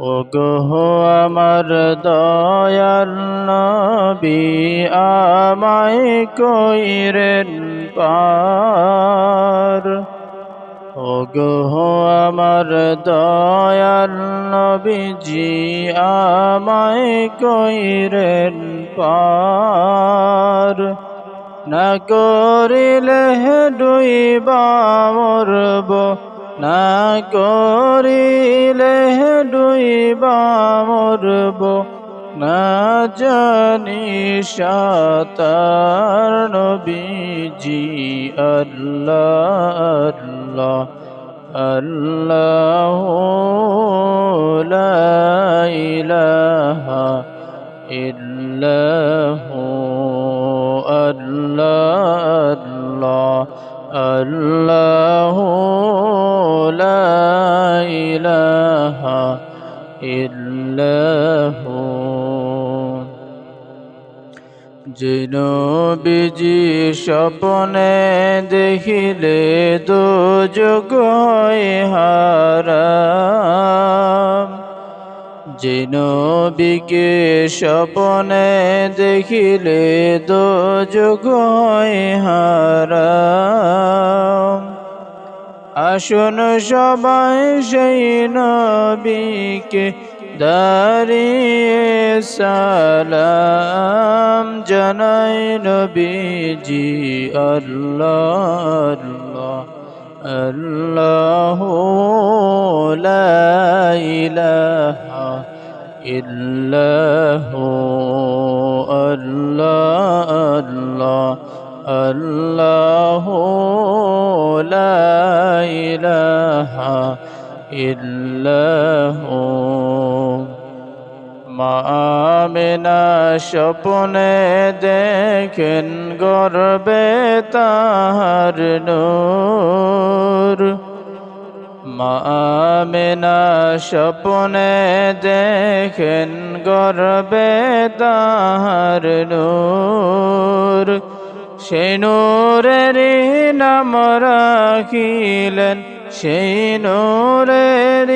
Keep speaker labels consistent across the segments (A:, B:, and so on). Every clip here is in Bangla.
A: ওগো আমার দয়াল নবী, আমায় কইরেন পার। ওগো আমার দয়াল নবীজি, আমায় কইরেন পার। না করিলে ডুইবা মরব না করিলে ডুইবা মরব না জানি সাতার নবীজি আল্লাহ আল্লাহ আল্লাহ ইলাহা আল্লাহ লা ইলাহা ইল্লাহু। যেন বিজি স্বপনে দেখিলে দো যোগ হারাম। যেন বিকে স্বপনে দেখিলে দো যোগ হারাম। আসুন সবাই সেই নবীকে দাঁড়িয়ে সালাম জানাই নবীজি আল্লাহ আল্লাহ লা ইলাহা ইল্লাহু আল্লাহ আল্লাহ আল্লাহ মা আমিনা স্বপ্নে দেখেন গর্বে তাহার নূর। মা আমিনা স্বপ্নে দেখেন গর্বে তাহার নূর। সেই নূরের নাম রাখিলেন সেই নূরের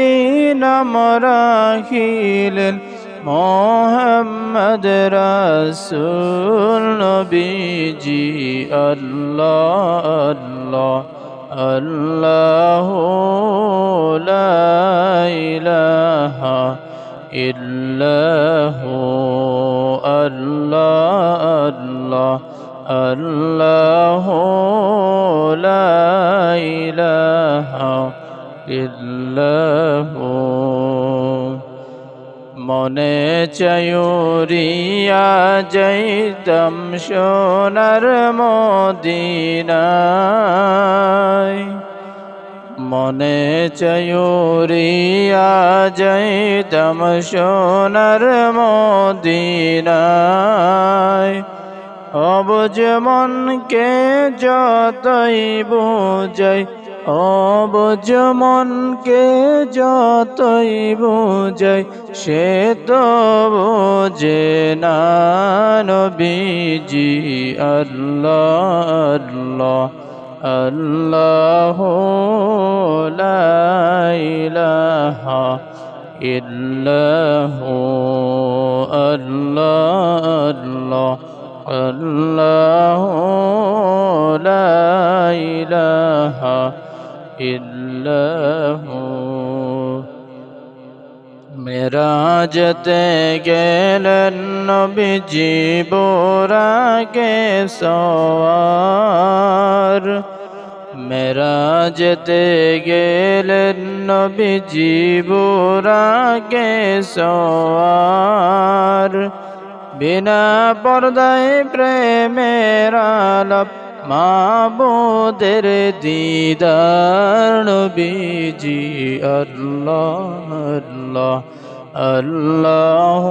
A: নাম রাখিলেন মোহাম্মদ রাসূল নবীজি আল্লাহ আল্লাহ আল্লাহ লা ইলাহা ইল্লাহু আল্লাহ আল্লাহ আল্লাহ ইল্লাহু। মনে চায়ুরিয়া যাইতাম সোনার মদিনায়। মনে চায়ুরিয়া যাইতাম সোনার মদিনায়। অবুজ মনকে যতই বুঝাই অবুজ মনকে যতই বুঝাই, সে তো বোঝে না নবীজি আল্লাহ আল্লাহ আল্লাহ লা ইলাহা আল্লাহ আল্লাহ আল্লাহ ইলাহা ইল্লাহু মেরাজতে গেলেন নবীজি বোরাকে সওয়ার মেরাজতে গেলেন নবীজি বোরাকে সওয়ার বিনা পর্দায় প্রেমের আলাপ মাবুদের দিদার নবীজি আল্লাহ আল্লাহ আল্লাহ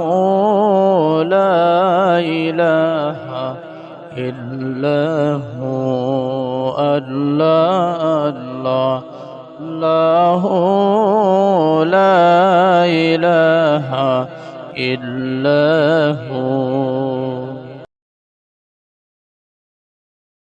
A: লা ইলাহা ইল্লাহু আল্লাহ আল্লাহ আল্লাহ লা ইলাহা